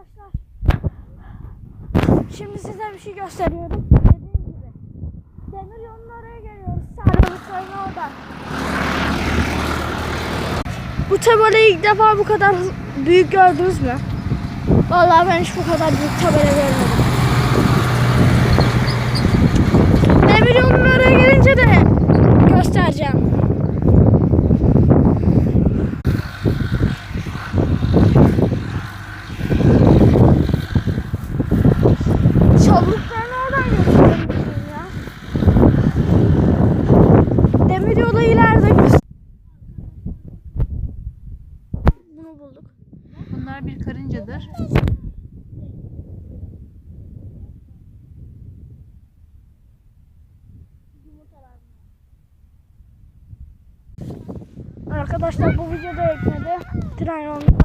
Arkadaşlar. Şimdi size bir şey gösteriyorum. Dediğim gibi. Demir yolun oraya geliyoruz. Sarmalıkların orada. Bu tabelayı ilk defa bu kadar büyük gördünüz mü? Vallahi ben hiç bu kadar büyük tabela görmedim. Çabuklarını oradan götürelim ya. Demir yolu ileride. Bunu bulduk. Bunlar bir karıncadır. Arkadaşlar bu videoda ekmedi. Tren yolunda